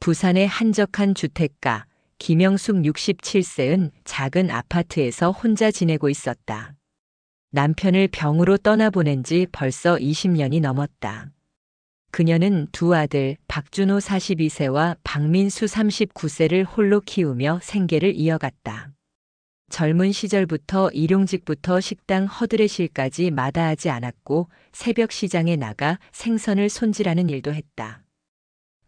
부산의 한적한 주택가 김영숙 67세은 작은 아파트에서 혼자 지내고 있었다. 남편을 병으로 떠나보낸 지 벌써 20년이 넘었다. 그녀는 두 아들 박준호 42세와 박민수 39세를 홀로 키우며 생계를 이어갔다. 젊은 시절부터 일용직부터 식당 허드레실까지 마다하지 않았고 새벽 시장에 나가 생선을 손질하는 일도 했다.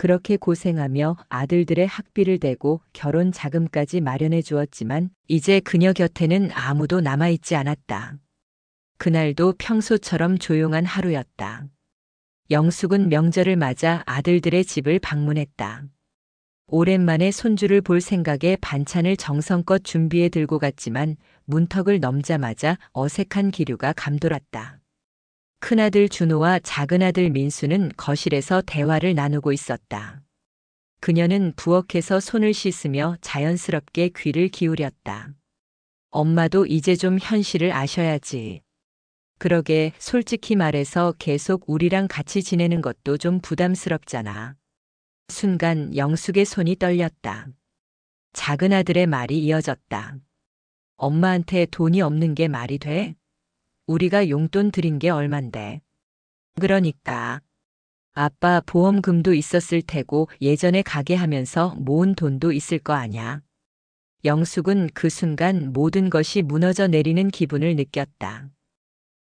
그렇게 고생하며 아들들의 학비를 대고 결혼 자금까지 마련해 주었지만 이제 그녀 곁에는 아무도 남아있지 않았다. 그날도 평소처럼 조용한 하루였다. 영숙은 명절을 맞아 아들들의 집을 방문했다. 오랜만에 손주를 볼 생각에 반찬을 정성껏 준비해 들고 갔지만 문턱을 넘자마자 어색한 기류가 감돌았다. 큰아들 준호와 작은아들 민수는 거실에서 대화를 나누고 있었다. 그녀는 부엌에서 손을 씻으며 자연스럽게 귀를 기울였다. 엄마도 이제 좀 현실을 아셔야지. 그러게 솔직히 말해서 계속 우리랑 같이 지내는 것도 좀 부담스럽잖아. 순간 영숙의 손이 떨렸다. 작은 아들의 말이 이어졌다. 엄마한테 돈이 없는 게 말이 돼? 우리가 용돈 드린 게 얼만데. 그러니까. 아빠 보험금도 있었을 테고 예전에 가게 하면서 모은 돈도 있을 거 아냐. 영숙은 그 순간 모든 것이 무너져 내리는 기분을 느꼈다.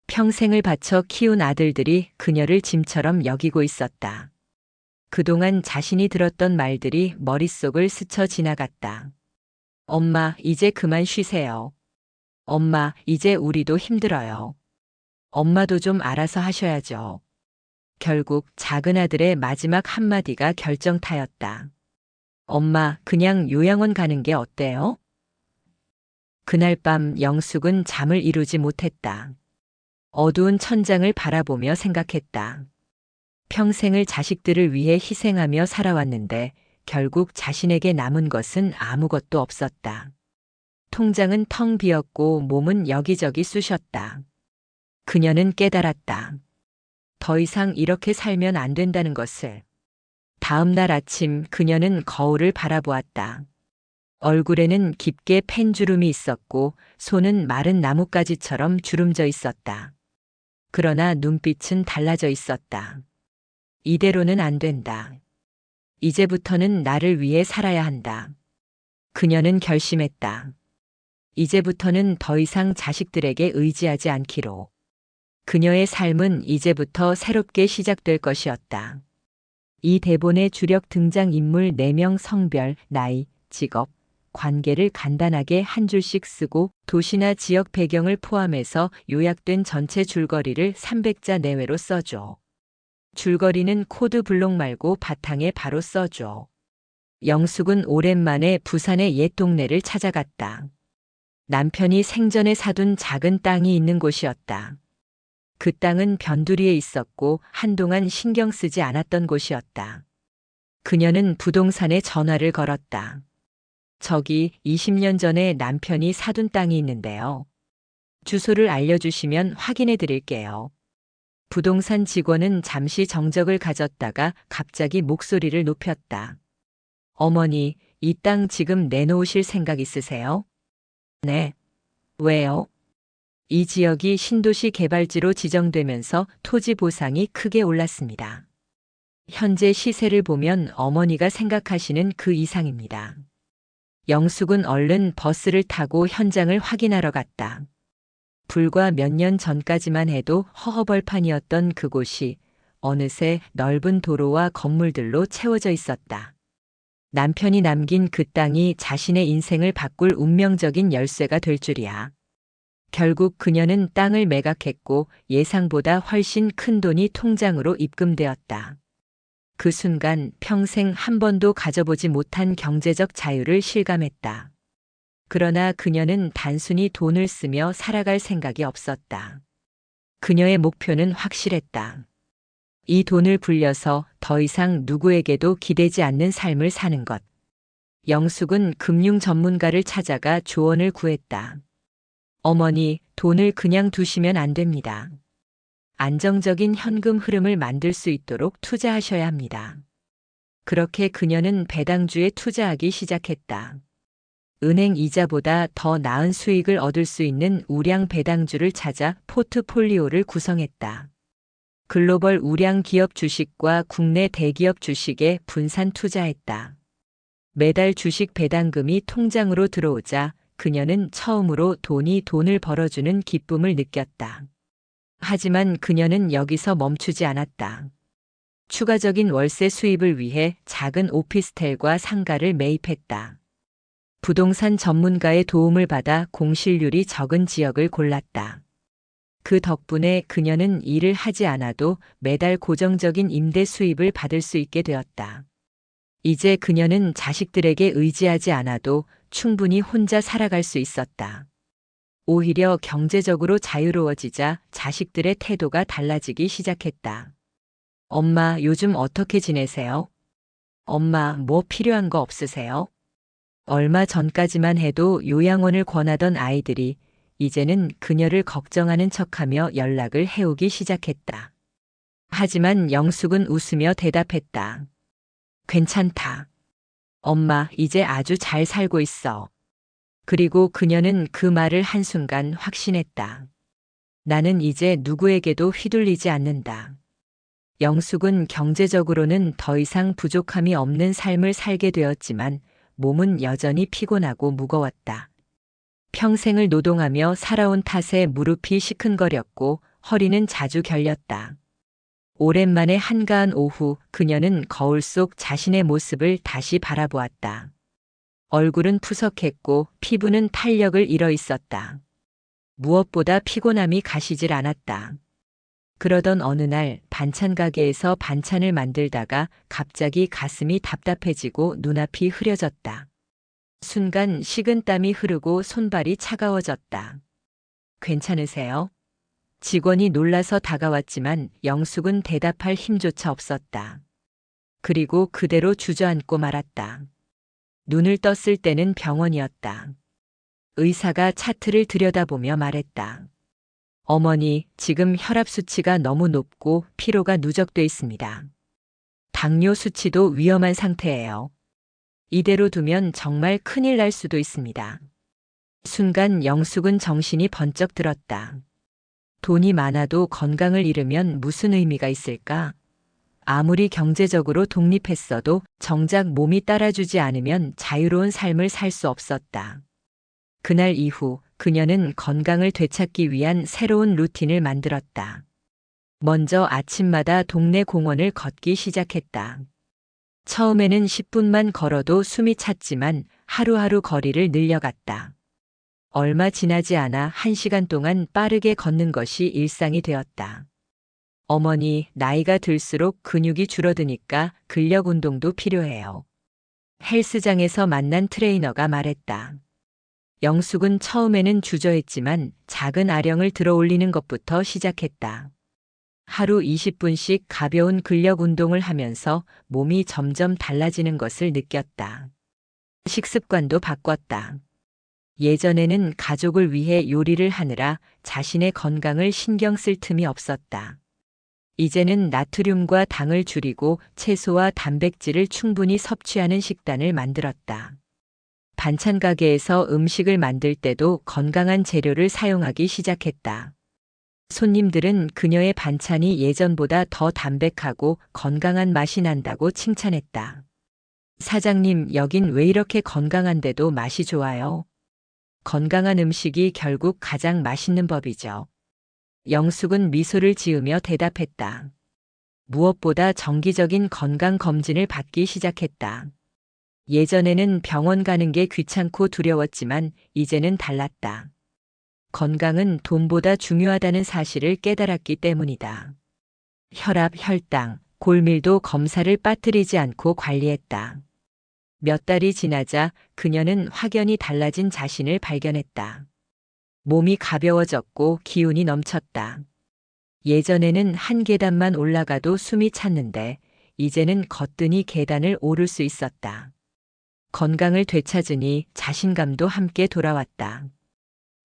평생을 바쳐 키운 아들들이 그녀를 짐처럼 여기고 있었다. 그동안 자신이 들었던 말들이 머릿속을 스쳐 지나갔다. 엄마, 이제 그만 쉬세요. 엄마, 이제 우리도 힘들어요. 엄마도 좀 알아서 하셔야죠. 결국 작은 아들의 마지막 한마디가 결정타였다. 엄마, 그냥 요양원 가는 게 어때요? 그날 밤 영숙은 잠을 이루지 못했다. 어두운 천장을 바라보며 생각했다. 평생을 자식들을 위해 희생하며 살아왔는데 결국 자신에게 남은 것은 아무것도 없었다. 통장은 텅 비었고 몸은 여기저기 쑤셨다. 그녀는 깨달았다. 더 이상 이렇게 살면 안 된다는 것을. 다음 날 아침 그녀는 거울을 바라보았다. 얼굴에는 깊게 팬 주름이 있었고 손은 마른 나뭇가지처럼 주름져 있었다. 그러나 눈빛은 달라져 있었다. 이대로는 안 된다. 이제부터는 나를 위해 살아야 한다. 그녀는 결심했다. 이제부터는 더 이상 자식들에게 의지하지 않기로. 그녀의 삶은 이제부터 새롭게 시작될 것이었다. 이 대본의 주력 등장 인물 4명 성별, 나이, 직업, 관계를 간단하게 한 줄씩 쓰고 도시나 지역 배경을 포함해서 요약된 전체 줄거리를 300자 내외로 써줘. 줄거리는 코드 블록 말고 바탕에 바로 써줘. 영숙은 오랜만에 부산의 옛 동네를 찾아갔다. 남편이 생전에 사둔 작은 땅이 있는 곳이었다. 그 땅은 변두리에 있었고 한동안 신경 쓰지 않았던 곳이었다. 그녀는 부동산에 전화를 걸었다. 저기 20년 전에 남편이 사둔 땅이 있는데요. 주소를 알려주시면 확인해 드릴게요. 부동산 직원은 잠시 정적을 가졌다가 갑자기 목소리를 높였다. 어머니, 이 땅 지금 내놓으실 생각 있으세요? 네. 왜요? 이 지역이 신도시 개발지로 지정되면서 토지 보상이 크게 올랐습니다. 현재 시세를 보면 어머니가 생각하시는 그 이상입니다. 영숙은 얼른 버스를 타고 현장을 확인하러 갔다. 불과 몇 년 전까지만 해도 허허벌판이었던 그곳이 어느새 넓은 도로와 건물들로 채워져 있었다. 남편이 남긴 그 땅이 자신의 인생을 바꿀 운명적인 열쇠가 될 줄이야. 결국 그녀는 땅을 매각했고 예상보다 훨씬 큰 돈이 통장으로 입금되었다. 그 순간 평생 한 번도 가져보지 못한 경제적 자유를 실감했다. 그러나 그녀는 단순히 돈을 쓰며 살아갈 생각이 없었다. 그녀의 목표는 확실했다. 이 돈을 불려서 더 이상 누구에게도 기대지 않는 삶을 사는 것. 영숙은 금융 전문가를 찾아가 조언을 구했다. 어머니, 돈을 그냥 두시면 안 됩니다. 안정적인 현금 흐름을 만들 수 있도록 투자하셔야 합니다. 그렇게 그녀는 배당주에 투자하기 시작했다. 은행 이자보다 더 나은 수익을 얻을 수 있는 우량 배당주를 찾아 포트폴리오를 구성했다. 글로벌 우량 기업 주식과 국내 대기업 주식에 분산 투자했다. 매달 주식 배당금이 통장으로 들어오자 그녀는 처음으로 돈이 돈을 벌어주는 기쁨을 느꼈다. 하지만 그녀는 여기서 멈추지 않았다. 추가적인 월세 수입을 위해 작은 오피스텔과 상가를 매입했다. 부동산 전문가의 도움을 받아 공실률이 적은 지역을 골랐다. 그 덕분에 그녀는 일을 하지 않아도 매달 고정적인 임대 수입을 받을 수 있게 되었다. 이제 그녀는 자식들에게 의지하지 않아도 충분히 혼자 살아갈 수 있었다. 오히려 경제적으로 자유로워지자 자식들의 태도가 달라지기 시작했다. 엄마, 요즘 어떻게 지내세요? 엄마, 뭐 필요한 거 없으세요? 얼마 전까지만 해도 요양원을 권하던 아이들이 이제는 그녀를 걱정하는 척하며 연락을 해오기 시작했다. 하지만 영숙은 웃으며 대답했다. 괜찮다. 엄마, 이제 아주 잘 살고 있어. 그리고 그녀는 그 말을 한순간 확신했다. 나는 이제 누구에게도 휘둘리지 않는다. 영숙은 경제적으로는 더 이상 부족함이 없는 삶을 살게 되었지만 몸은 여전히 피곤하고 무거웠다. 평생을 노동하며 살아온 탓에 무릎이 시큰거렸고 허리는 자주 결렸다. 오랜만에 한가한 오후 그녀는 거울 속 자신의 모습을 다시 바라보았다. 얼굴은 푸석했고 피부는 탄력을 잃어 있었다. 무엇보다 피곤함이 가시질 않았다. 그러던 어느 날 반찬 가게에서 반찬을 만들다가 갑자기 가슴이 답답해지고 눈앞이 흐려졌다. 순간 식은땀이 흐르고 손발이 차가워졌다. 괜찮으세요? 직원이 놀라서 다가왔지만 영숙은 대답할 힘조차 없었다. 그리고 그대로 주저앉고 말았다. 눈을 떴을 때는 병원이었다. 의사가 차트를 들여다보며 말했다. 어머니, 지금 혈압 수치가 너무 높고 피로가 누적돼 있습니다. 당뇨 수치도 위험한 상태예요. 이대로 두면 정말 큰일 날 수도 있습니다. 순간 영숙은 정신이 번쩍 들었다. 돈이 많아도 건강을 잃으면 무슨 의미가 있을까? 아무리 경제적으로 독립했어도 정작 몸이 따라주지 않으면 자유로운 삶을 살 수 없었다. 그날 이후 그녀는 건강을 되찾기 위한 새로운 루틴을 만들었다. 먼저 아침마다 동네 공원을 걷기 시작했다. 처음에는 10분만 걸어도 숨이 찼지만 하루하루 거리를 늘려갔다. 얼마 지나지 않아 한 시간 동안 빠르게 걷는 것이 일상이 되었다. 어머니, 나이가 들수록 근육이 줄어드니까 근력 운동도 필요해요. 헬스장에서 만난 트레이너가 말했다. 영숙은 처음에는 주저했지만 작은 아령을 들어 올리는 것부터 시작했다. 하루 20분씩 가벼운 근력 운동을 하면서 몸이 점점 달라지는 것을 느꼈다. 식습관도 바꿨다. 예전에는 가족을 위해 요리를 하느라 자신의 건강을 신경 쓸 틈이 없었다. 이제는 나트륨과 당을 줄이고 채소와 단백질을 충분히 섭취하는 식단을 만들었다. 반찬 가게에서 음식을 만들 때도 건강한 재료를 사용하기 시작했다. 손님들은 그녀의 반찬이 예전보다 더 담백하고 건강한 맛이 난다고 칭찬했다. 사장님, 여긴 왜 이렇게 건강한데도 맛이 좋아요? 건강한 음식이 결국 가장 맛있는 법이죠. 영숙은 미소를 지으며 대답했다. 무엇보다 정기적인 건강 검진을 받기 시작했다. 예전에는 병원 가는 게 귀찮고 두려웠지만 이제는 달랐다. 건강은 돈보다 중요하다는 사실을 깨달았기 때문이다. 혈압, 혈당, 골밀도 검사를 빠뜨리지 않고 관리했다. 몇 달이 지나자 그녀는 확연히 달라진 자신을 발견했다. 몸이 가벼워졌고 기운이 넘쳤다. 예전에는 한 계단만 올라가도 숨이 찼는데 이제는 거뜬히 계단을 오를 수 있었다. 건강을 되찾으니 자신감도 함께 돌아왔다.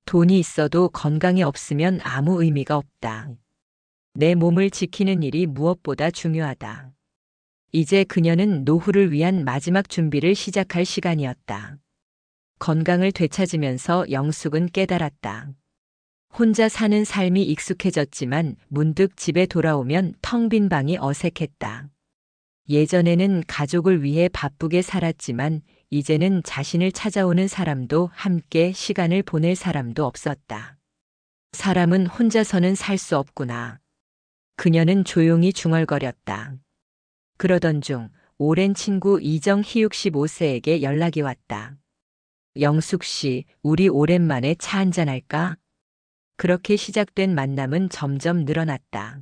돈이 있어도 건강이 없으면 아무 의미가 없다. 내 몸을 지키는 일이 무엇보다 중요하다. 이제 그녀는 노후를 위한 마지막 준비를 시작할 시간이었다. 건강을 되찾으면서 영숙은 깨달았다. 혼자 사는 삶이 익숙해졌지만 문득 집에 돌아오면 텅 빈 방이 어색했다. 예전에는 가족을 위해 바쁘게 살았지만 이제는 자신을 찾아오는 사람도 함께 시간을 보낼 사람도 없었다. 사람은 혼자서는 살 수 없구나. 그녀는 조용히 중얼거렸다. 그러던 중 오랜 친구 이정희육 15세에게 연락이 왔다. 영숙 씨, 우리 오랜만에 차 한잔할까? 그렇게 시작된 만남은 점점 늘어났다.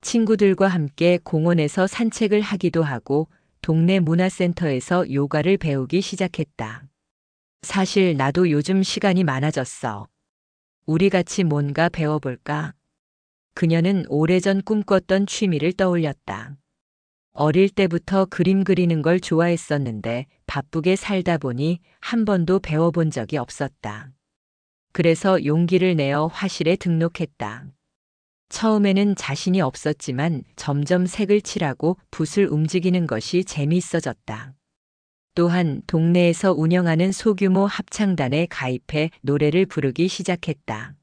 친구들과 함께 공원에서 산책을 하기도 하고 동네 문화센터에서 요가를 배우기 시작했다. 사실 나도 요즘 시간이 많아졌어. 우리 같이 뭔가 배워볼까? 그녀는 오래전 꿈꿨던 취미를 떠올렸다. 어릴 때부터 그림 그리는 걸 좋아했었는데 바쁘게 살다 보니 한 번도 배워본 적이 없었다. 그래서 용기를 내어 화실에 등록했다. 처음에는 자신이 없었지만 점점 색을 칠하고 붓을 움직이는 것이 재미있어졌다. 또한 동네에서 운영하는 소규모 합창단에 가입해 노래를 부르기 시작했다.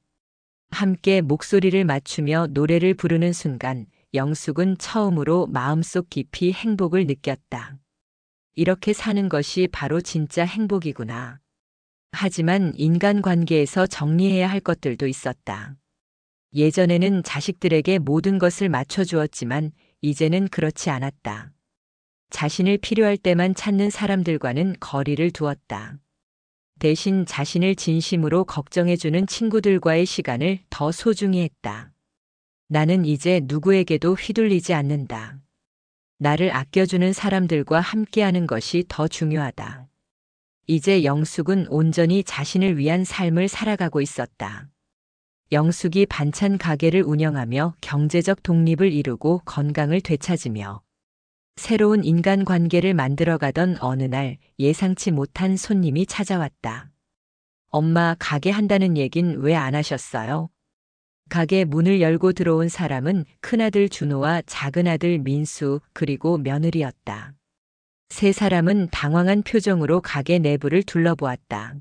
함께 목소리를 맞추며 노래를 부르는 순간 영숙은 처음으로 마음속 깊이 행복을 느꼈다. 이렇게 사는 것이 바로 진짜 행복이구나. 하지만 인간관계에서 정리해야 할 것들도 있었다. 예전에는 자식들에게 모든 것을 맞춰주었지만 이제는 그렇지 않았다. 자신을 필요할 때만 찾는 사람들과는 거리를 두었다. 대신 자신을 진심으로 걱정해주는 친구들과의 시간을 더 소중히 했다. 나는 이제 누구에게도 휘둘리지 않는다. 나를 아껴주는 사람들과 함께하는 것이 더 중요하다. 이제 영숙은 온전히 자신을 위한 삶을 살아가고 있었다. 영숙이 반찬 가게를 운영하며 경제적 독립을 이루고 건강을 되찾으며 새로운 인간 관계를 만들어가던 어느 날 예상치 못한 손님이 찾아왔다. 엄마 가게 한다는 얘긴 왜 안 하셨어요? 가게 문을 열고 들어온 사람은 큰아들 준호와 작은아들 민수 그리고 며느리였다. 세 사람은 당황한 표정으로 가게 내부를 둘러보았다.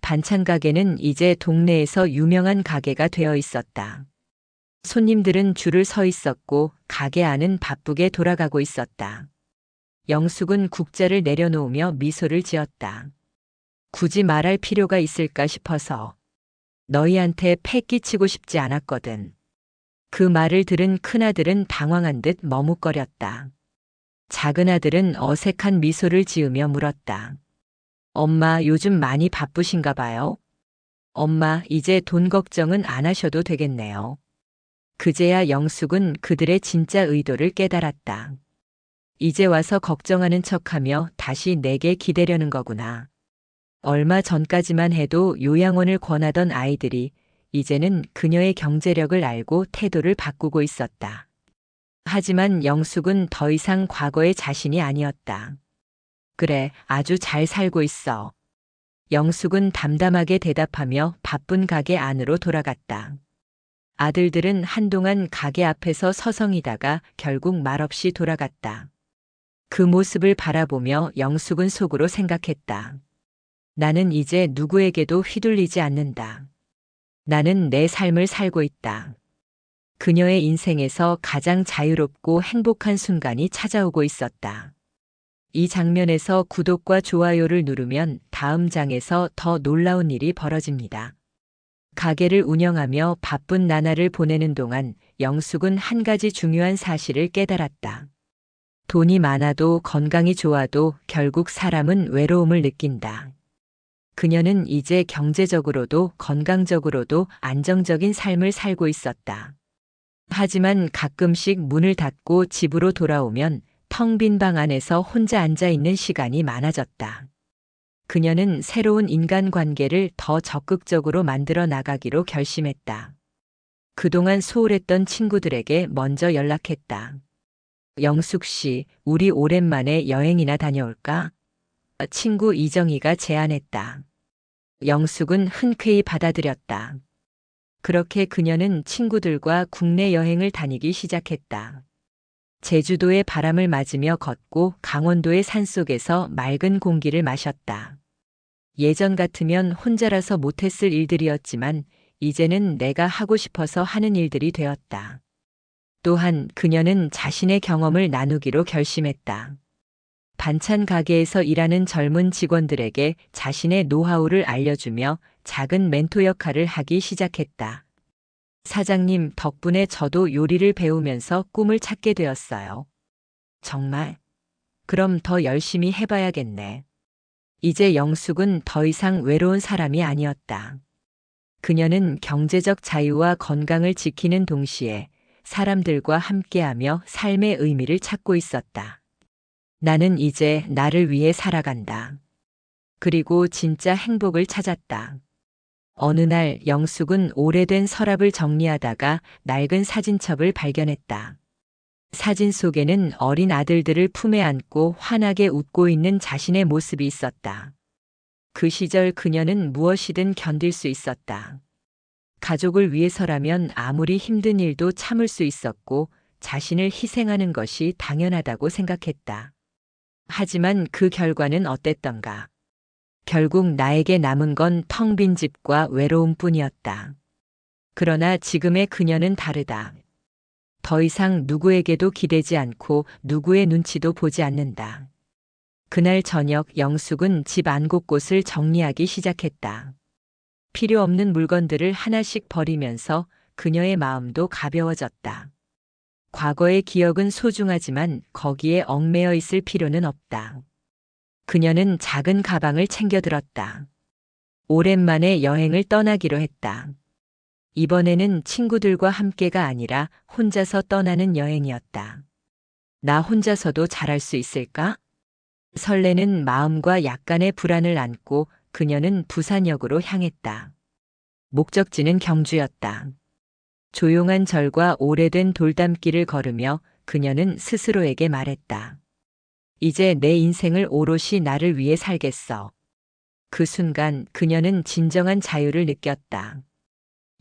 반찬 가게는 이제 동네에서 유명한 가게가 되어 있었다. 손님들은 줄을 서 있었고 가게 안은 바쁘게 돌아가고 있었다. 영숙은 국자를 내려놓으며 미소를 지었다. 굳이 말할 필요가 있을까 싶어서 너희한테 패 끼치고 싶지 않았거든. 그 말을 들은 큰아들은 당황한 듯 머뭇거렸다. 작은아들은 어색한 미소를 지으며 물었다. 엄마 요즘 많이 바쁘신가 봐요? 엄마 이제 돈 걱정은 안 하셔도 되겠네요. 그제야 영숙은 그들의 진짜 의도를 깨달았다. 이제 와서 걱정하는 척하며 다시 내게 기대려는 거구나. 얼마 전까지만 해도 요양원을 권하던 아이들이 이제는 그녀의 경제력을 알고 태도를 바꾸고 있었다. 하지만 영숙은 더 이상 과거의 자신이 아니었다. 그래, 아주 잘 살고 있어. 영숙은 담담하게 대답하며 바쁜 가게 안으로 돌아갔다. 아들들은 한동안 가게 앞에서 서성이다가 결국 말없이 돌아갔다. 그 모습을 바라보며 영숙은 속으로 생각했다. 나는 이제 누구에게도 휘둘리지 않는다. 나는 내 삶을 살고 있다. 그녀의 인생에서 가장 자유롭고 행복한 순간이 찾아오고 있었다. 이 장면에서 구독과 좋아요를 누르면 다음 장에서 더 놀라운 일이 벌어집니다. 가게를 운영하며 바쁜 나날을 보내는 동안 영숙은 한 가지 중요한 사실을 깨달았다. 돈이 많아도 건강이 좋아도 결국 사람은 외로움을 느낀다. 그녀는 이제 경제적으로도 건강적으로도 안정적인 삶을 살고 있었다. 하지만 가끔씩 문을 닫고 집으로 돌아오면 텅 빈 방 안에서 혼자 앉아 있는 시간이 많아졌다. 그녀는 새로운 인간 관계를 더 적극적으로 만들어 나가기로 결심했다. 그동안 소홀했던 친구들에게 먼저 연락했다. 영숙 씨, 우리 오랜만에 여행이나 다녀올까? 친구 이정희가 제안했다. 영숙은 흔쾌히 받아들였다. 그렇게 그녀는 친구들과 국내 여행을 다니기 시작했다. 제주도의 바람을 맞으며 걷고 강원도의 산속에서 맑은 공기를 마셨다. 예전 같으면 혼자라서 못했을 일들이었지만 이제는 내가 하고 싶어서 하는 일들이 되었다. 또한 그녀는 자신의 경험을 나누기로 결심했다. 반찬 가게에서 일하는 젊은 직원들에게 자신의 노하우를 알려주며 작은 멘토 역할을 하기 시작했다. 사장님 덕분에 저도 요리를 배우면서 꿈을 찾게 되었어요. 정말? 그럼 더 열심히 해봐야겠네. 이제 영숙은 더 이상 외로운 사람이 아니었다. 그녀는 경제적 자유와 건강을 지키는 동시에 사람들과 함께하며 삶의 의미를 찾고 있었다. 나는 이제 나를 위해 살아간다. 그리고 진짜 행복을 찾았다. 어느 날 영숙은 오래된 서랍을 정리하다가 낡은 사진첩을 발견했다. 사진 속에는 어린 아들들을 품에 안고 환하게 웃고 있는 자신의 모습이 있었다. 그 시절 그녀는 무엇이든 견딜 수 있었다. 가족을 위해서라면 아무리 힘든 일도 참을 수 있었고 자신을 희생하는 것이 당연하다고 생각했다. 하지만 그 결과는 어땠던가? 결국 나에게 남은 건 텅 빈 집과 외로움 뿐이었다. 그러나 지금의 그녀는 다르다. 더 이상 누구에게도 기대지 않고 누구의 눈치도 보지 않는다. 그날 저녁 영숙은 집 안 곳곳을 정리하기 시작했다. 필요 없는 물건들을 하나씩 버리면서 그녀의 마음도 가벼워졌다. 과거의 기억은 소중하지만 거기에 얽매여 있을 필요는 없다. 그녀는 작은 가방을 챙겨 들었다. 오랜만에 여행을 떠나기로 했다. 이번에는 친구들과 함께가 아니라 혼자서 떠나는 여행이었다. 나 혼자서도 잘할 수 있을까? 설레는 마음과 약간의 불안을 안고 그녀는 부산역으로 향했다. 목적지는 경주였다. 조용한 절과 오래된 돌담길을 걸으며 그녀는 스스로에게 말했다. 이제 내 인생을 오롯이 나를 위해 살겠어. 그 순간 그녀는 진정한 자유를 느꼈다.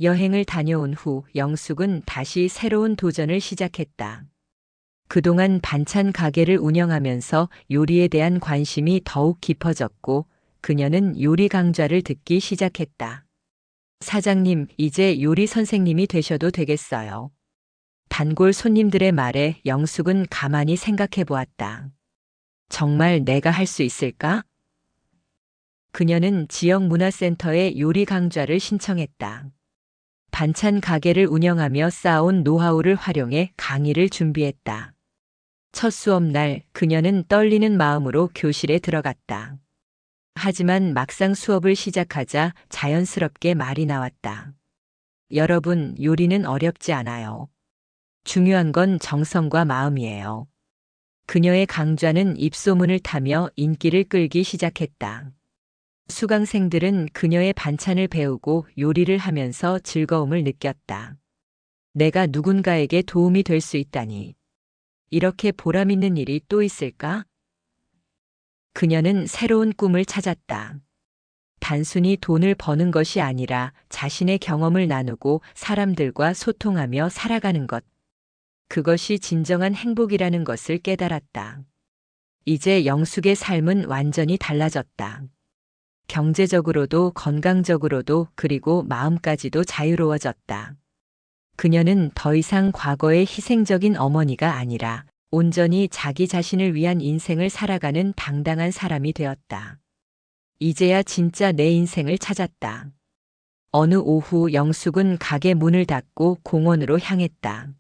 여행을 다녀온 후 영숙은 다시 새로운 도전을 시작했다. 그동안 반찬 가게를 운영하면서 요리에 대한 관심이 더욱 깊어졌고 그녀는 요리 강좌를 듣기 시작했다. 사장님, 이제 요리 선생님이 되셔도 되겠어요. 단골 손님들의 말에 영숙은 가만히 생각해 보았다. 정말 내가 할 수 있을까? 그녀는 지역 문화센터에 요리 강좌를 신청했다. 반찬 가게를 운영하며 쌓아온 노하우를 활용해 강의를 준비했다. 첫 수업 날 그녀는 떨리는 마음으로 교실에 들어갔다. 하지만 막상 수업을 시작하자 자연스럽게 말이 나왔다. 여러분, 요리는 어렵지 않아요. 중요한 건 정성과 마음이에요. 그녀의 강좌는 입소문을 타며 인기를 끌기 시작했다. 수강생들은 그녀의 반찬을 배우고 요리를 하면서 즐거움을 느꼈다. 내가 누군가에게 도움이 될 수 있다니. 이렇게 보람 있는 일이 또 있을까? 그녀는 새로운 꿈을 찾았다. 단순히 돈을 버는 것이 아니라 자신의 경험을 나누고 사람들과 소통하며 살아가는 것. 그것이 진정한 행복이라는 것을 깨달았다. 이제 영숙의 삶은 완전히 달라졌다. 경제적으로도 건강적으로도 그리고 마음까지도 자유로워졌다. 그녀는 더 이상 과거의 희생적인 어머니가 아니라 온전히 자기 자신을 위한 인생을 살아가는 당당한 사람이 되었다. 이제야 진짜 내 인생을 찾았다. 어느 오후 영숙은 가게 문을 닫고 공원으로 향했다.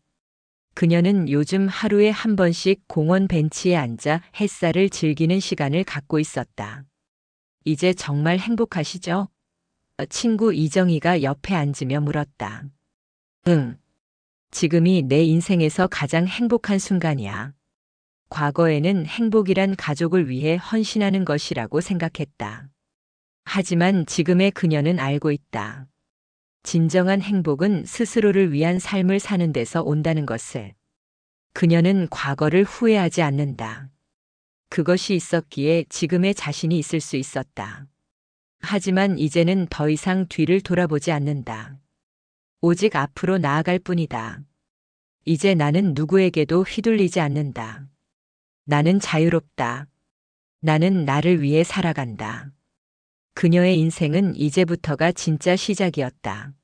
그녀는 요즘 하루에 한 번씩 공원 벤치에 앉아 햇살을 즐기는 시간을 갖고 있었다. 이제 정말 행복하시죠? 친구 이정희가 옆에 앉으며 물었다. 응. 지금이 내 인생에서 가장 행복한 순간이야. 과거에는 행복이란 가족을 위해 헌신하는 것이라고 생각했다. 하지만 지금의 그녀는 알고 있다. 진정한 행복은 스스로를 위한 삶을 사는 데서 온다는 것을. 그녀는 과거를 후회하지 않는다. 그것이 있었기에 지금의 자신이 있을 수 있었다. 하지만 이제는 더 이상 뒤를 돌아보지 않는다. 오직 앞으로 나아갈 뿐이다. 이제 나는 누구에게도 휘둘리지 않는다. 나는 자유롭다. 나는 나를 위해 살아간다. 그녀의 인생은 이제부터가 진짜 시작이었다.